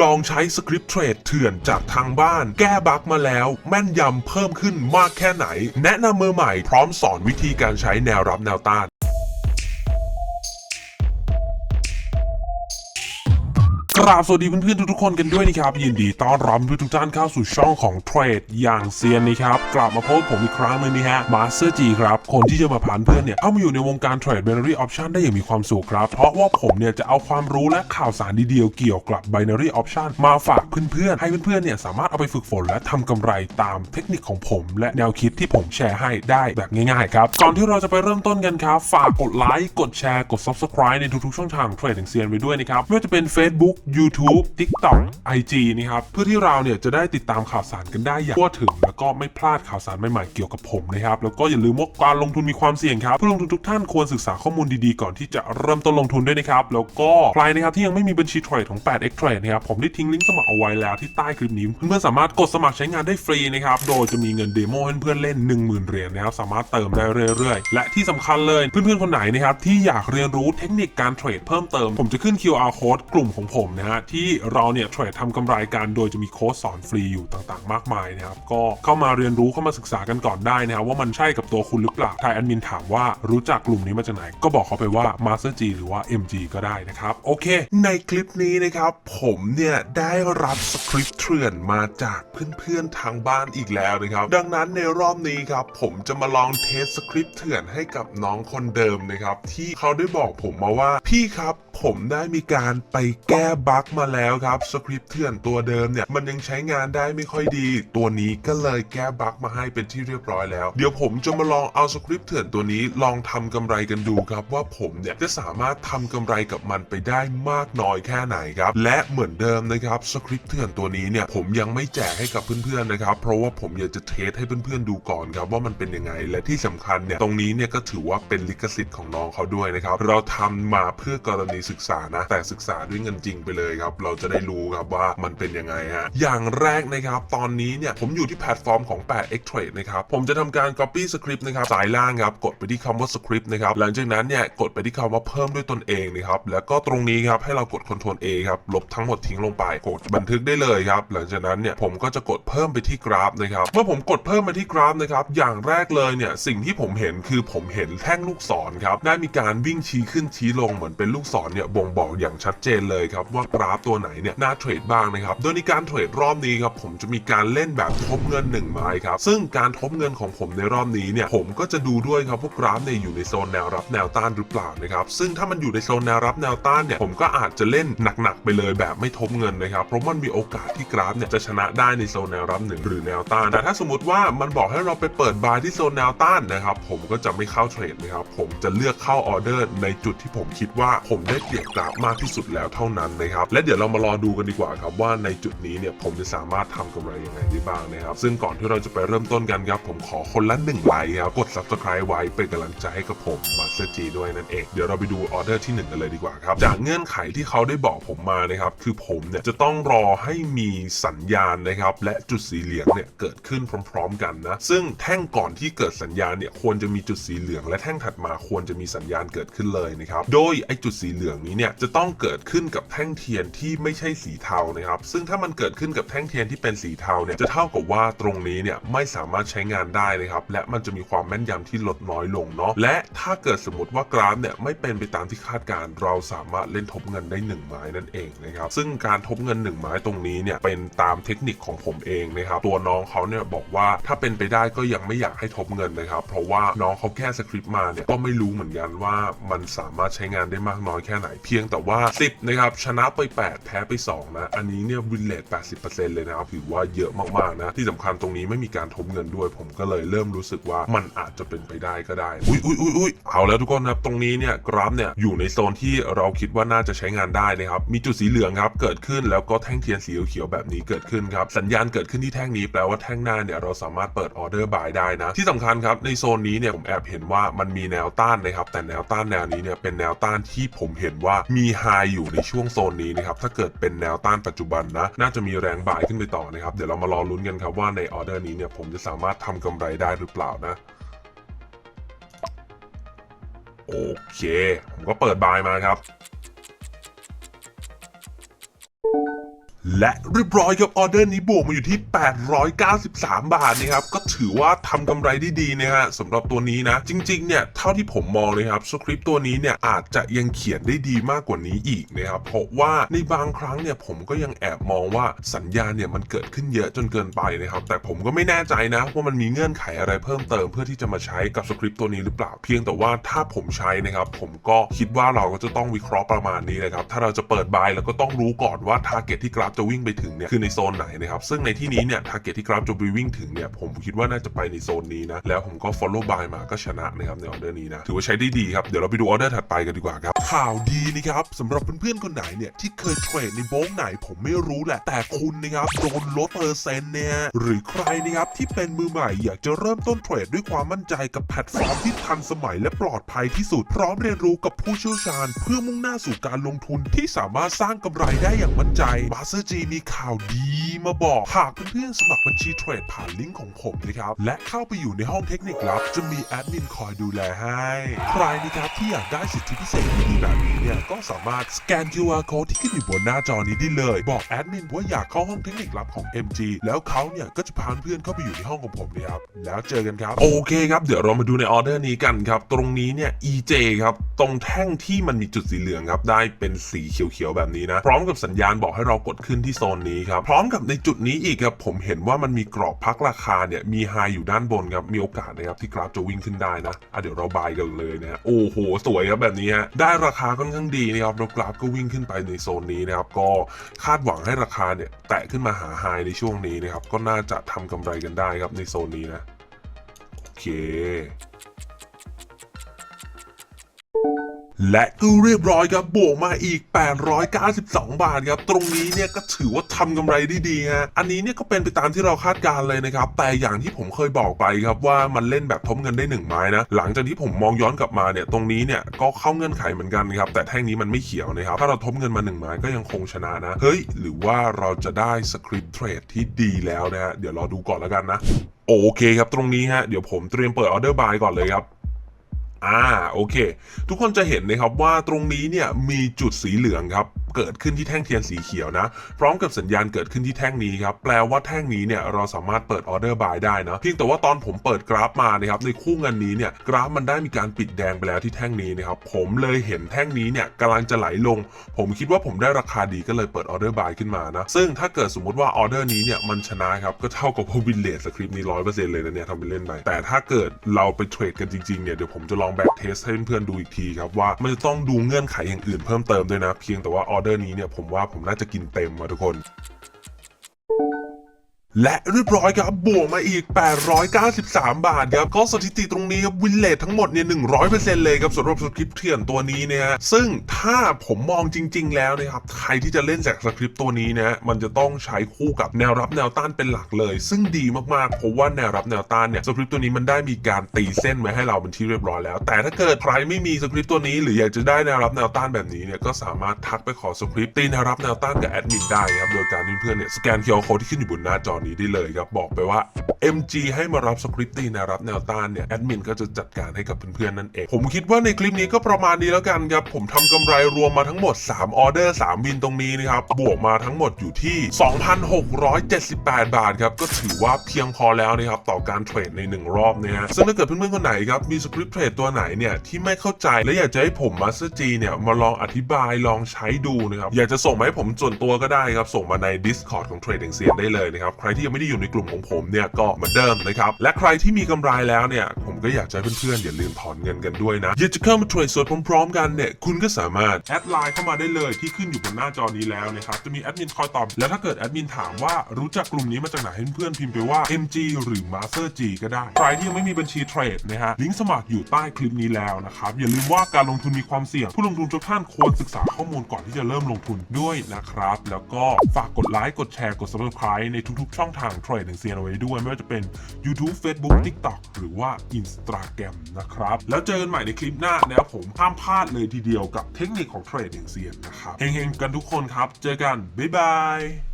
ลองใช้สคริปต์เทรดเถื่อนจากทางบ้าน แก้บั๊กมาแล้ว แม่นยำเพิ่มขึ้นมากแค่ไหน แนะนำมือใหม่พร้อมสอนวิธีการใช้แนวรับแนวต้าน กราบสวัสดีเพื่อนๆทุกๆคนกันด้วยนะครับยินดีต้อนรับทุกท่านเข้าสู่ช่องของเทรดอย่างเซียนนะครับกลับมาพบผมอีกครั้งหนึงนะฮะมาสเตอร์จีครับคนที่จะมาผ่านเพื่อนเนี่ยเข้ามาอยู่ในวงการเทรด binary option ได้อย่างมีความสุขครับ เพราะว่าผมเนี่ยจะเอาความรู้และข่าวสารดีๆเกี่ยวกับ binary option มาฝากเพื่อนๆให้เพื่อนๆเนี่ยสามารถเอาไปฝึกฝนและทำกำไรตามเทคนิคของผม และแนวคิดที่ผมแชร์ให้ได้แบบง่ายๆครับก่อนที่เราจะไปเริ่มต้นกันครับฝากกดไลค์กดแชร์กด subscribe ในทุกๆช่องทางเทรดอย่างเซียนไว้ด้วยนะครับไม่ว่าจะเป็น Facebook YouTube TikTok IG นะครับเพื่อที่เราเนี่ยจะได้ติดตามข่าวสารกันได้อย่างทั่วถึง แล้วก็ไม่พลาดข่าวสารใหม่ๆเกี่ยวกับผมนะครับแล้วก็อย่าลืมว่าการลงทุนมีความเสี่ยงครับผู้ลงทุนทุกท่านควรศึกษาข้อมูลดีๆก่อนที่จะเริ่มต้นลงทุนด้วยนะครับแล้วก็ใครนะครับที่ยังไม่มีบัญชีเทรดของ 8x Trade นะครับผมได้ทิ้งลิงก์สมัครเอาไว้แล้วที่ใต้คลิปนี้เพื่อนๆสามารถกดสมัครใช้งานได้ฟรีนะครับโดยจะมีเงินเดโมให้เพื่อนเล่น 10,000เหรียญนะครับสามารถเติมได้เรื่อยๆ และที่สำคัญเลยเพื่อนๆคนไหนนะครับที่อยากเรียนรู้เทคนิคการเทรดเพิ่มเติมผมจะขึ้น QR code กลุ่มของผมนะฮะที่เราเนี่ยเทรดทำกำไรกันโดยจะมีโค้ดสอนฟรีอยู่ต่างๆ มากมายนะครับก็เข้ามาเรียนรู้เข้ามาศึกษากันก่อนได้นะครับว่ามันใช่กับตัวคุณหรือเปล่าถ้าแอดมินถามว่ารู้จักกลุ่มนี้มาจากไหน ก็บอกเขาไปว่า Master G หรือว่า MG ก็ได้นะครับ โอเค ในคลิปนี้นะครับ ผมเนี่ยได้รับสคริปต์เถื่อนมาจากเพื่อนๆทางบ้านอีกแล้วนะครับ ดังนั้นในรอบนี้ครับ ผมจะมาลองเทสสคริปต์เถื่อนให้กับน้องคนเดิมนะครับ ที่เขาได้บอกผมมาว่าพี่ครับ ผมได้มีการไปแก้บั๊กมาแล้วครับสคริปต์เถื่อนตัวเดิมเนี่ยมันยังใช้งานได้ไม่ค่อยดี ตัวนี้ก็เลยแก้บั๊กมาให้เป็นที่เรียบร้อยแล้ว เดี๋ยวผมจะมาลองเอาสคริปต์เถื่อนตัวนี้ลองทำกำไรกันดูครับว่าผมเนี่ยจะสามารถทำกำไรกับมันไปได้มากน้อยแค่ไหนครับและเหมือนเดิมนะครับสคริปต์เถื่อนตัวนี้เนี่ยผมยังไม่แจกให้กับเพื่อนๆนะครับเพราะว่าผมอยากจะเทสให้เพื่อนๆดูก่อนครับว่ามันเป็นยังไงและที่สำคัญเนี่ยตรงนี้เนี่ยก็ถือว่าเป็นลิขสิทธิ์ของน้องเขาด้วยนะครับเราทำมาเพื่อกรณีศึกษานะ แต่ศึกษาด้วยเงินจริงไปเลยครับ เราจะได้รู้ครับว่ามันเป็นยังไงฮะ อย่างแรกนะครับ ตอนนี้เนี่ยผมอยู่ที่แพลตฟอร์มของ 8x Trade นะครับ ผมจะทำการ copy script นะครับ สายล่างครับ กดไปที่คำว่า script นะครับ หลังจากนั้นเนี่ย กดไปที่คำว่าเพิ่มด้วยตนเองนะครับ แล้วก็ตรงนี้ครับ ให้เรากด Ctrl A ครับ ลบทั้งหมดทิ้งลงไป กดบันทึกได้เลยครับ หลังจากนั้นเนี่ย ผมก็จะกดเพิ่มไปที่กราฟนะครับ เมื่อผมกดเพิ่มไปที่กราฟนะครับ อย่างแรกเลยเนี่ย สิ่งที่ผมเห็นคือผมเห็นแท่งลูกศรครับ ได้มีการวิ่งชี้ขึ้นชี้ลงเหมือนเป็นลูกศรเนี่ยบ่งบอกอย่างชัดเจนเลยครับว่ากราฟตัวไหนเนี่ยน่าเทรดบ้างนะครับโดยในการเทรดรอบนี้ครับผมจะมีการเล่นแบบทบเงิน1ไม้ครับซึ่งการทบเงินของผมในรอบนี้เนี่ยผมก็จะดูด้วยครับว่ากราฟเนี่ยอยู่ในโซนแนวรับแนวต้านหรือเปล่านะครับซึ่งถ้ามันอยู่ในโซนแนวรับแนวต้านเนี่ยผมก็อาจจะเล่นหนักๆไปเลยแบบไม่ทบเงินนะครับเพราะมันมีโอกาสที่กราฟเนี่ยจะชนะได้ในโซนแนวรับหนึ่งหรือแนวต้านแต่ถ้าสมมติว่ามันบอกให้เราไปเปิดบายที่โซนแนวต้านนะครับผมก็จะไม่เข้าเทรดนะครับผมจะเลือกเข้าออเดอร์ในจุดที่ผมคิดว่าผมได้เปรียบกราฟมากที่สุดแล้วเท่านั้นนะครับและเดี๋ยวเรามารอดูกันดีกว่าครับว่าในจุดนี้เนี่ยผมจะสามารถทำกำไรยังไงได้บ้างนะครับซึ่งก่อนที่เราจะไปเริ่มต้นกันครับผมขอคนละหนึ่งไลค์ครับกด subscribe ไว้เป็นกำลังใจให้กับผมมาสเตอร์จีด้วยนั่นเองเดี๋ยวเราไปดูออเดอร์ที่หนึ่งกันเลยดีกว่าครับจากเงื่อนไขที่เขาได้บอกผมมานะครับคือผมเนี่ยจะต้องรอให้มีสัญญาณนะครับและจุดสีเหลืองเนี่ยเกิดขึ้นพร้อม ๆ กันนะซึ่งแท่งก่อนที่เกิดสัญญาณเนี่ยควรจะมีจุดสีเหลือง และแท่งถัดมาควรจะมีสัญญาณเกิดขึ้นเลยนะครับโดยไอจุดสีเหลืองนี้เนี่ยจะต้องเกิดขึ้นกับแท่งเทียนที่ไม่ใช่สีเทานะครับ ซึ่งถ้ามันเกิดขึ้นกับแท่งเทียนที่เป็นสีเทาเนี่ยจะเท่ากับว่าตรงนี้เนี่ยไม่สามารถใช้งานได้นะครับ และมันจะมีความแม่นยำที่ลดน้อยลงเนาะและถ้าเกิดสมมติว่ากราฟเนี่ยไม่เป็นไปตามที่คาดการ เราสามารถเล่นทบเงินได้หนึ่งไม้นั่นเองนะครับซึ่งการทบเงินหนึ่งไม้ตรงนี้เนี่ยเป็นตามเทคนิคของผมเองนะครับตัวน้องเขาเนี่ยบอกว่าถ้าเป็นไปได้ก็ยังไม่อยากให้ทบเงินนะครับ เพราะว่าน้องเขาแค่สคริปต์มาเนี่ยก็ไม่รู้เหมือนกันว่ามันสามารถใช้งานได้มากน้อยแค่ไหนเพียงแต่ว่า 10 นะครับ ชนะไป 8 แพ้ไป 2 นะ อันนี้เนี่ยวินเลท80%เลยนะครับถือว่าเยอะมากๆนะ ที่สำคัญตรงนี้ไม่มีการทบเงินด้วย ผมก็เลยเริ่มรู้สึกว่ามันอาจจะเป็นไปได้ก็ได้ อุ้ยอุ้ยอุ้ยอุ้ยเอาแล้วทุกคนครับตรงนี้เนี่ยกราฟเนี่ยอยู่ในโซนที่เราคิดว่าน่าจะใช้งานได้นะครับมีจุดสีเหลืองครับเกิดขึ้นแล้วก็แท่งเทียนสีเขียวแบบนี้เกิดขึ้นครับสัญญาณเกิดขึ้นที่แท่งนี้แปลว่าแท่งหน้าเนี่ยเราสามารถเปิดออเดอร์บายได้นะที่สำคัญครับในโซนนี้เนี่ยผมแอบเห็นว่ามันมีแนวต้านนะครับแต่แนวต้านแนวนี้เนี่ยเป็นแนวต้านที่ผมเห็นว่ามีไฮอยู่ในช่วงโซนนี้นะครับถ้าเกิดเป็นแนวต้านปัจจุบันนะ น่าจะมีแรงบ่ายขึ้นไปต่อนะครับเดี๋ยวเรามารอลุ้นกันครับว่าในออเดอร์นี้เนี่ยผมจะสามารถทำกำไรได้หรือเปล่านะโอเค ผมก็เปิดบายมาครับ และเรียบร้อยครับออเดอร์นี้บวกมาอยู่ที่ 893 บาทนะครับ ก็ถือว่าทำกำไรได้ดีนะฮะสำหรับตัวนี้นะ จริงๆ เนี่ยเท่าที่ผมมองเลยครับสคริปต์ตัวนี้เนี่ยอาจจะยังเขียนได้ดีมากกว่านี้อีกนะครับเพราะว่าในบางครั้งเนี่ยผมก็ยังแอบมองว่าสัญญาเนี่ยมันเกิดขึ้นเยอะจนเกินไปนะครับ แต่ผมก็ไม่แน่ใจนะว่ามันมีเงื่อนไขอะไรเพิ่มเติมเพื่อที่จะมาใช้กับสคริปต์ตัวนี้หรือเปล่าเพียงแต่ว่าถ้าผมใช้นะครับผมก็คิดว่าเราก็จะต้องวิเคราะห์ประมาณนี้นะครับถ้าเราจะเปิดบายเราก็ต้องรู้ก่อนว่าทาร์เก็ตที่กราฟจะวิ่งไปถึงเนี่ยคือในโซนไหนนะครับซึ่งในที่นี้เนี่ยทาร์เก็ตที่กราฟจะไปวิ่งถึงเนี่ยผมคิดว่าน่าจะไปในโซนนี้นะแล้วผมก็ follow by มาก็ชนะนะครับในออเดอร์นี้นะถือว่าใช้ได้ดีครับเดี๋ยวเราไปดูออเดอร์ถัดไปกันดีกว่าครับข่าวดีนะครับสำหรับเพื่อนๆคนไหนเนี่ยที่เคยเทรดในโบงไหนผมไม่รู้แหละ แต่คุณนะครับโดนลดเปอร์เซ็นต์เนี่ยหรือใครนะครับที่เป็นมือใหม่ อยากจะเริ่มต้นเทรดด้วยความมั่นใจกับแพลตฟอร์มที่ทันสมัยและปลอดภัยที่สุด พร้อมเรียนรู้กับผู้เชี่ยวชาญ เพื่อมุ่งหน้าสู่การลงทุนที่สามารถสร้างกำไรได้อย่างมั่นใจมาเตอร์จีมีข่าวดีมาบอกหากเพื่อนๆสมัครบัญชีเทรดผ่านลิงก์ของผมนะครับ และเข้าไปอยู่ในห้องเทคนิคลับ จะมีแอดมินคอยดูแลให้ ใครนะครับที่อยากได้สิทธิพิเศษดีๆแบบนี้เนี่ย ก็สามารถสแกน QR code ที่ขึ้นอยู่บนหน้าจอนี้ได้เลย บอกแอดมินว่าอยากเข้าห้องเทคนิคลับของ MG แล้วเขาเนี่ยก็จะพาเพื่อนเข้าไปอยู่ในห้องของผมเลยครับแล้วเจอกันครับ โอเคครับเดี๋ยวเรามาดูในออเดอร์นี้กันครับ ตรงนี้เนี่ย EJ ครับตรงแท่งที่มันมีจุดสีเหลืองครับได้เป็นสีเขียวๆแบบนี้นะพร้อมกับสัญญาณบอกให้เรากดขึ้นที่โซนนี้ครับ พร้อมกับในจุดนี้อีกครับผมเห็นว่ามันมีกรอบพักราคาเนี่ยมีไฮอยู่ด้านบนครับมีโอกาสนะครับที่กราฟจะวิ่งขึ้นได้นะอะเดี๋ยวเราบายกันเลยนะโอ้โห สวยครับแบบนี้ฮะได้ราคาค่อนข้างดีนะครับแล้วกราฟก็วิ่งขึ้นไปในโซนนี้นะครับก็คาดหวังให้ราคาเนี่ยแตะขึ้นมาหาไฮในช่วงนี้นะครับก็น่าจะทำกำไรกันได้ครับในโซนนี้นะโอเค และก็เรียบร้อยครับบวกมาอีก 892 บาทครับ ตรงนี้เนี่ยก็ถือว่าทำกำไรได้ดีฮะ อันนี้เนี่ยก็เป็นไปตามที่เราคาดการเลยนะครับ แต่อย่างที่ผมเคยบอกไปครับว่ามันเล่นแบบทบเงินได้1ไม้นะ หลังจากที่ผมมองย้อนกลับมาเนี่ย ตรงนี้เนี่ยก็เข้าเงื่อนไขเหมือนกันครับ แต่แท่งนี้มันไม่เขียวนะครับ ถ้าเราทบเงินมา1ไม้ก็ยังคงชนะนะ เฮ้ย หรือว่าเราจะได้สคริปต์เทรดที่ดีแล้วนะฮะ เดี๋ยวรอดูก่อนแล้วกันนะ โอเคครับ ตรงนี้ฮะ เดี๋ยวผมเตรียมเปิดออเดอร์บายก่อนเลยครับ อ่าโอเค ทุกคนจะเห็นนะครับว่าตรงนี้เนี่ยมีจุดสีเหลืองครับ เกิดขึ้นที่แท่งเทียนสีเขียวนะ พร้อมกับสัญญาณเกิดขึ้นที่แท่งนี้ครับแปลว่าแท่งนี้เนี่ยเราสามารถเปิดออเดอร์บายได้นะเพียงแต่ว่าตอนผมเปิดกราฟมานะครับในคู่เงินนี้เนี่ยกราฟมันได้มีการปิดแดงไปแล้วที่แท่งนี้นะครับผมเลยเห็นแท่งนี้เนี่ยกำลังจะไหลลง ผมคิดว่าผมได้ราคาดีก็เลยเปิดออเดอร์บายขึ้นมานะซึ่งถ้าเกิดสมมติว่าออเดอร์นี้เนี่ยมันชนะครับก็เท่ากับว่าวินเลสสคริปต์นี้ร้อยเปอร์เซ็นต์เลยนะเนี่ยทำไปเล่นไปแต่ถ้าเกิดเราไปเทรดกันจริงๆเนี่ยเดี๋ยวผมจะลองแบ็กเทสให้เพื่อนๆดูอีกทีครับว่ามันจะต้องดูเงื่อนไขอย่างอื่นเพิ่มเติมด้วยนะเพียงแต่ว่าอออเดอร์นี้เนี่ยผมว่าผมน่าจะกินเต็มมาทุกคน และเรียบร้อยครับบวกมาอีก 893 บาทครับก็สถิติตรงนี้ครับวินเลททั้งหมดเนี่ย100%เลยครับสำหรับสคริปต์เถื่อนตัวนี้เนี่ยฮะซึ่งถ้าผมมองจริง ๆ แล้วนะครับใครที่จะเล่นจากสคริปต์ตัวนี้นะมันจะต้องใช้คู่กับแนวรับแนวต้านเป็นหลักเลย ซึ่งดีมากๆเพราะว่าแนวรับแนวต้านเนี่ยสคริปต์ตัวนี้มันได้มีการตีเส้นไว้ให้เราเป็นที่เรียบร้อยแล้ว แต่ถ้าเกิดใครไม่มีสคริปต์ตัวนี้ หรืออยากจะได้แนวรับแนวต้านแบบนี้เนี่ยก็สามารถทักไปขอสคริปต์ตีแนวรับแนวต้านกับแอดมินได้ครับโดยการเพื่อนๆเนี่ยสแกน QR code ที่ขึ้นอยู่บนหน้าจอนี้ได้เลยครับบอกไปว่า MG ให้มารับสคริปต์ตีแนวรับแนวต้านเนี่ยแอดมินก็จะจัดการให้กับเพื่อนๆนั่นเองผมคิดว่าในคลิปนี้ก็ประมาณนี้แล้วกันครับผมทำกำไรรวมมาทั้งหมด 3 ออเดอร์ 3 วินตรงนี้นะครับบวกมาทั้งหมดอยู่ที่ 2,678 บาทครับก็ถือว่าเพียงพอแล้วนะครับต่อการเทรดใน 1 รอบนะฮะซึ่งถ้าเกิดเพื่อนๆคนไหนครับมีสคริปต์เทรดตัวไหนเนี่ยที่ไม่เข้าใจและอยากจะให้ผมมาสเตอร์จีเนี่ยมาลองอธิบายลองใช้ดูนะครับอยากจะส่งมาให้ผมส่วนตัวก็ได้ครับส่งมาใน Discord ของ Trading เซียนได้เลยนะครับใครที่ยังไม่ได้อยู่ในกลุ่มของผมเนี่ยก็เหมือนเดิมนะครับและใครที่มีกำไรแล้วเนี่ยผมก็อยากจะให้เพื่อนๆอย่าลืมถอนเงินกันด้วยนะอยากจะเข้ามาเทรดสดพร้อมๆกันเนี่ยคุณก็สามารถแอดไลน์เข้ามาได้เลยที่ขึ้นอยู่บนหน้าจอนี้แล้วนะครับจะมีแอดมินคอยตอบแล้วถ้าเกิดแอดมินถามว่ารู้จักกลุ่มนี้มาจากไหนให้เพื่อนๆพิมพ์ไปว่า MG หรือ Master G ก็ได้ ใครที่ยังไม่มีบัญชีเทรดนะฮะลิงก์สมัครอยู่ใต้คลิปนี้แล้วนะครับอย่าลืมว่าการลงทุนมีความเสี่ยง ผู้ลงทุนทุกท่านควรศึกษาข้อมูลก่อนที่จะเริ่มลงทุนด้วยนะครับแล้วก็ฝากกดไลค์กดแชร์กด subscribe ในทุกๆช่องทางเทรดเซียนเอาไว้ด้วย ไม่ว่าจะเป็น YouTube Facebook TikTok หรือว่า Instagram นะครับ แล้วเจอกันใหม่ในคลิปหน้านะครับผมห้ามพลาดเลยทีเดียวกับเทคนิคของเทรดเซียนนะครับเฮงๆกันทุกคนครับ เจอกัน บ๊ายบาย